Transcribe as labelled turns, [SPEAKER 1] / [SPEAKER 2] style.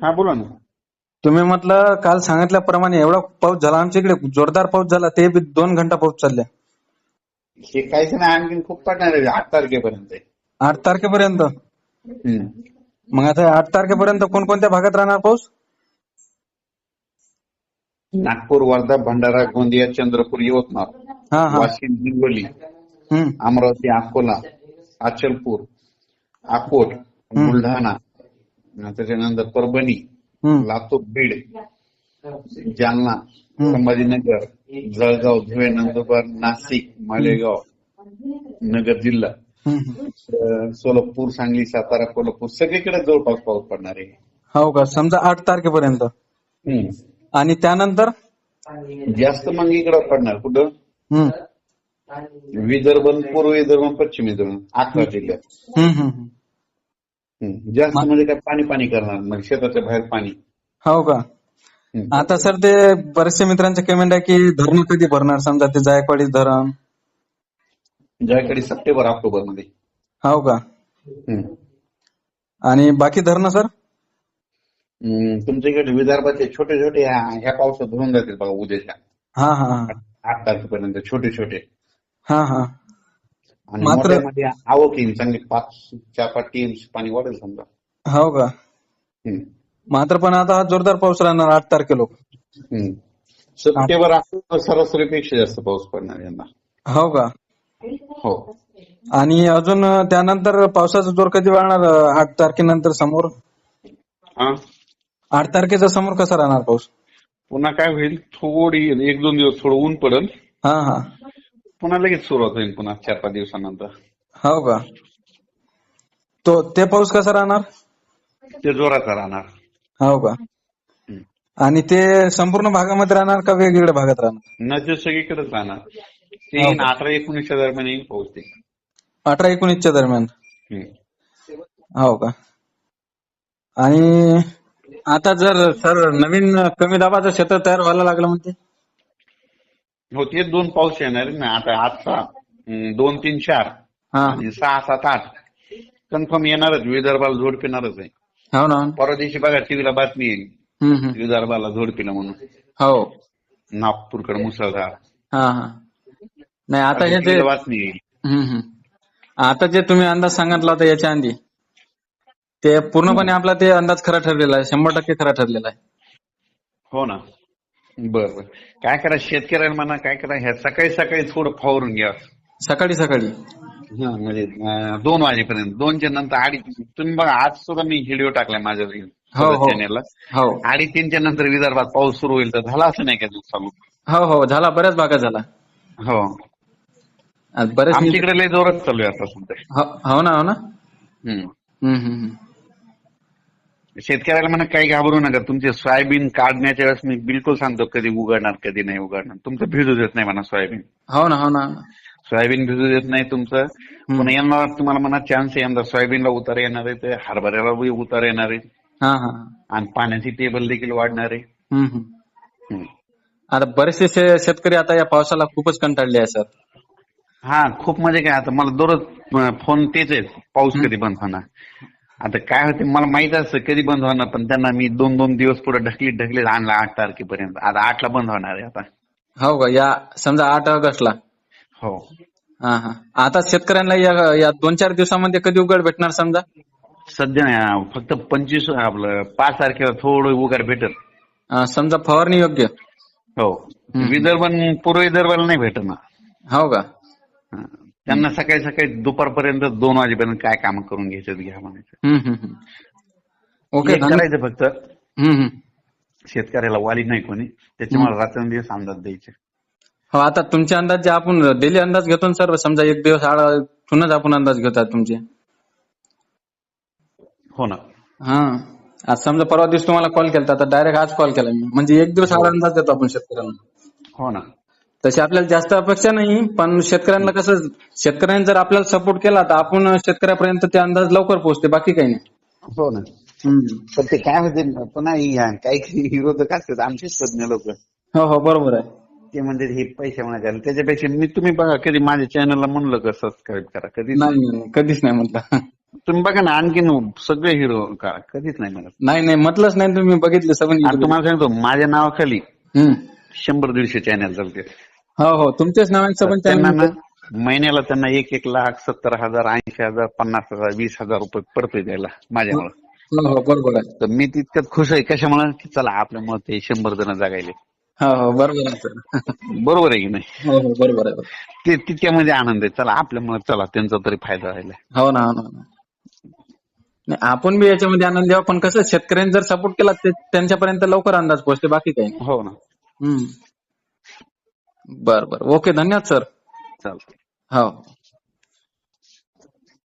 [SPEAKER 1] हा बोला ना.
[SPEAKER 2] तुम्ही म्हटलं काल सांगितल्याप्रमाणे एवढा पाऊस झाला आमच्या इकडे जोरदार पाऊस झाला ते बी दोन घंटा पाऊस चालले.
[SPEAKER 1] हे काहीच नाही आणखी खूप पडणार आहे आठ तारखेपर्यंत
[SPEAKER 2] आठ तारखेपर्यंत?
[SPEAKER 1] हम्म.
[SPEAKER 2] मग आता आठ तारखेपर्यंत कोणकोणत्या भागात राहणार पाऊस?
[SPEAKER 1] नागपूर वर्धा भंडारा गोंदिया चंद्रपूर यवतमाळ
[SPEAKER 2] हा हा.
[SPEAKER 1] वाशिम हिंगोली
[SPEAKER 2] हम्म.
[SPEAKER 1] अमरावती अकोला अचलपूर अकोट बुलढाणा त्याच्यानंतर परभणी लातूर बीड जालना संभाजीनगर जळगाव धुळे नंदुरबार नाशिक मालेगाव नगर जिल्हा सोलापूर सांगली सातारा कोल्हापूर सगळीकडे जवळपास पाऊस पडणार आहे.
[SPEAKER 2] हो का? समजा आठ तारखेपर्यंत. आणि त्यानंतर?
[SPEAKER 1] जास्त मग इकडे पडणार. कुठं? विदर्भ पूर्व विदर्भ पश्चिम विदर्भ अकरा जिल्ह्यात. जास्त म्हणजे काय पाणी पाणी करणार मग शेताच्या बाहेर पाणी.
[SPEAKER 2] हो का. आता सर ते बरेचसे मित्रांचे कमेंट आहे की धरण कधी भरणार? समजा ते जायकवाडी धरण.
[SPEAKER 1] ज्याकडे सप्टेंबर ऑक्टोबरमध्ये
[SPEAKER 2] हो का. आणि बाकी धरण सर?
[SPEAKER 1] तुमच्या इकडे विदर्भाचे छोटे छोटे ह्या पावसात धरून जातील बघा उद्याच्या.
[SPEAKER 2] हा हा हा.
[SPEAKER 1] आठ तारखेपर्यंत छोटे छोटे.
[SPEAKER 2] हा हा.
[SPEAKER 1] आणि
[SPEAKER 2] मात्र-
[SPEAKER 1] आवक येईल चांगली पाच चार पाच टीएमसी पाणी वाढेल समजा.
[SPEAKER 2] हो का. मात्र पण आता हा जोरदार पाऊस राहणार आठ तारखे लोक
[SPEAKER 1] हम्म. सप्टेंबर सरासरीपेक्षा जास्त पाऊस पडणार यंदा
[SPEAKER 2] हो का?
[SPEAKER 1] हो.
[SPEAKER 2] आणि अजून त्यानंतर पावसाचा जोर कधी वाढणार आठ तारखेनंतर समोर?
[SPEAKER 1] हा?
[SPEAKER 2] आठ तारखेचा समोर कसा राहणार पाऊस?
[SPEAKER 1] पुन्हा काय होईल? थोडी एक दोन दिवस थोडं ऊन पडेल.
[SPEAKER 2] हा हा.
[SPEAKER 1] पुन्हा लगेच सुरुवात होईल पुन्हा चार पाच दिवसानंतर.
[SPEAKER 2] हो का? तो ते पाऊस कसा राहणार?
[SPEAKER 1] ते जोराचा राहणार.
[SPEAKER 2] हो का?
[SPEAKER 1] हम्म.
[SPEAKER 2] आणि ते संपूर्ण भागामध्ये राहणार का वेगवेगळ्या भागात राहणार?
[SPEAKER 1] नदी सगळीकडेच राहणार. ते येईन अठरा एकोणीसच्या दरम्यान येईल पाऊस ते
[SPEAKER 2] अठरा एकोणीसच्या दरम्यान. हो का? आणि आता जर सर नवीन कमी दाबाचं क्षेत्र तयार व्हायला लागलं म्हणते?
[SPEAKER 1] हो ते दोन पाऊस येणार आहे ना. आता आजचा दोन तीन चार.
[SPEAKER 2] हा.
[SPEAKER 1] आणि सहा सात आठ. कन्फर्म येणारच. विदर्भाला झोड पिणारच आहे.
[SPEAKER 2] हो ना.
[SPEAKER 1] परवा दिवशी बघा टीव्हीला बातमी येईल
[SPEAKER 2] हम्म, हम्म.
[SPEAKER 1] विदर्भाला झोड पिणं म्हणून.
[SPEAKER 2] हो.
[SPEAKER 1] नागपूरकडे मुसळधार.
[SPEAKER 2] हा हा. नाही आता हे
[SPEAKER 1] बातमी येईल
[SPEAKER 2] हम्म, हम्म. आता जे तुम्ही अंदाज सांगितला होता याच्या आधी ते पूर्णपणे आपला ते अंदाज खरा ठरलेला आहे. शंभर टक्के खरा ठरलेला आहे.
[SPEAKER 1] हो ना. बर बर. काय करा शेतकऱ्यांना म्हणा काय करा ह्या सकाळी सकाळी थोडं फवारून घ्या.
[SPEAKER 2] सकाळी सकाळी?
[SPEAKER 1] हा, म्हणजे अं, दोन वाजेपर्यंत. दोनच्या नंतर अडीच तुम्ही बघा आज सुद्धा मी व्हिडिओ टाकलाय माझ्या
[SPEAKER 2] हो, हो.
[SPEAKER 1] चॅनेलला.
[SPEAKER 2] हो.
[SPEAKER 1] अडीच तीनच्या नंतर विदर्भात पाऊस सुरू होईल तर झाला असं नाही का दिवस चालू?
[SPEAKER 2] हो हो. झाला बऱ्याच भागात झाला.
[SPEAKER 1] हो.
[SPEAKER 2] आज बरेच
[SPEAKER 1] आमच्याकडे लय जोरात चालू आहे आता सध्या.
[SPEAKER 2] हो हो ना हो ना?
[SPEAKER 1] हम्म.
[SPEAKER 2] हम्म, हम्म, हम्म.
[SPEAKER 1] शेतकऱ्याला म्हणा काही घाबरू नका. तुमचे सोयाबीन काढण्याच्या वेळेस मी बिलकुल सांगतो कधी उघडणार कधी नाही उघडणार. तुमचं भिजू देत नाही म्हणा सोयाबीन.
[SPEAKER 2] हो ना हो ना.
[SPEAKER 1] सोयाबीन भिजू देत नाही तुमचं. पुन्हा यांना तुम्हाला म्हणा चान्स आहे यंदा सोयाबीनला उतार येणार आहे ते हरभऱ्याला बी उतार येणार आहे. आणि पाण्याची टेबल देखील वाढणार आहे.
[SPEAKER 2] आता बरेचसे शेतकरी आता या पावसाला खूपच कंटाळले आहे सर.
[SPEAKER 1] हा खूप म्हणजे काय आता मला दररोज फोन तेच आहे पाऊस कधी बंद होणार? आता काय होते मला माहीत असतं कधी बंद होणार पण त्यांना मी दोन दोन दिवस पुढे ढकलीत ढकलीत आणला आठ तारखेपर्यंत. आता आठला बंद होणार आहे आता.
[SPEAKER 2] हो का? या समजा आठ ऑगस्टला.
[SPEAKER 1] हो.
[SPEAKER 2] हा हा. आता शेतकऱ्यांना या या दोन चार दिवसामध्ये कधी उघड भेटणार समजा?
[SPEAKER 1] सध्या नाही, फक्त पंचवीस आपलं पाच तारखेला थोडं उगार भेटत
[SPEAKER 2] अं, समजा फवारणी योग्य.
[SPEAKER 1] हो. विदर्भ पूर्व विदर्भाला नाही भेटत ना
[SPEAKER 2] हो का?
[SPEAKER 1] हा. त्यांना सकाळी सकाळी दुपारपर्यंत दोन वाजेपर्यंत काय काम करून घ्यायचं घ्या म्हणायचं.
[SPEAKER 2] ओके
[SPEAKER 1] करायचं फक्त. शेतकऱ्याला वाली नाही कोणी. त्याच्यामुळे रात्रंदिवस अंदाज द्यायचे.
[SPEAKER 2] हो आता तुमचे अंदाज जे आपण डेली अंदाज घेतो ना सर समजा एक दिवस आड आपण अंदाज घेतात तुमचे.
[SPEAKER 1] हो ना.
[SPEAKER 2] हा. आज समजा परवा दिवस तुम्हाला कॉल केला आता डायरेक्ट आज कॉल केला मी. म्हणजे एक दिवस आड अंदाज देतो आपण शेतकऱ्यांना.
[SPEAKER 1] हो ना.
[SPEAKER 2] तशी आपल्याला जास्त अपेक्षा नाही पण शेतकऱ्यांना कसं शेतकऱ्यांनी जर आपल्याला सपोर्ट केला तर आपण शेतकऱ्यापर्यंत ते अंदाज लवकर पोहोचते बाकी काही नाही.
[SPEAKER 1] हो ना. पण ते काय होते पुन्हा काही विरोधक असतात आमचेच तज्ञ लोक.
[SPEAKER 2] हो हो बरोबर आहे.
[SPEAKER 1] ते म्हणजे हे पैसे म्हणायचे त्याच्यापेक्षा मी तुम्ही बघा कधी माझ्या चॅनलला म्हणलं का सबस्क्राईब करा कधी
[SPEAKER 2] नाही. कधीच नाही म्हटलं
[SPEAKER 1] तुम्ही बघा ना आणखीन सगळे हिरो का कधीच नाही म्हणत.
[SPEAKER 2] नाही नाही म्हटलंच नाही तुम्ही बघितले सगळं
[SPEAKER 1] तुम्हाला सांगतो माझ्या नावाखाली. शंभर दीडशे चॅनल चालते
[SPEAKER 2] हो हो. तुमच्याच नावांचं पण
[SPEAKER 1] त्यांना ना महिन्याला त्यांना एक एक लाख सत्तर हजार ऐंशी हजार पन्नास हजार वीस हजार रुपये पडतोय द्यायला माझ्यामुळे.
[SPEAKER 2] हो हो. बरोबर आहे.
[SPEAKER 1] तर मी तितक्यात खुश आहे. कशामुळे? की चला आपल्यामुळे ते शंभर जण जगायले.
[SPEAKER 2] हो हो. बरोबर आहे सर.
[SPEAKER 1] बरोबर आहे की नाही?
[SPEAKER 2] हो हो. बरोबर आहे
[SPEAKER 1] ते तितक्यामध्ये आनंद आहे. चला आपल्यामुळे चला त्यांचा तरी फायदा व्हायला
[SPEAKER 2] हो ना हो ना हो ना. नाही आपण बी याच्यामध्ये आनंद द्यावा पण कसं शेतकऱ्यांनी जर सपोर्ट केला ते त्यांच्यापर्यंत लवकर अंदाज पोहोचते बाकी काही नाही.
[SPEAKER 1] हो ना.
[SPEAKER 2] हम्म. बर बर. ओके धन्यवाद सर.
[SPEAKER 1] चालतं
[SPEAKER 2] हो.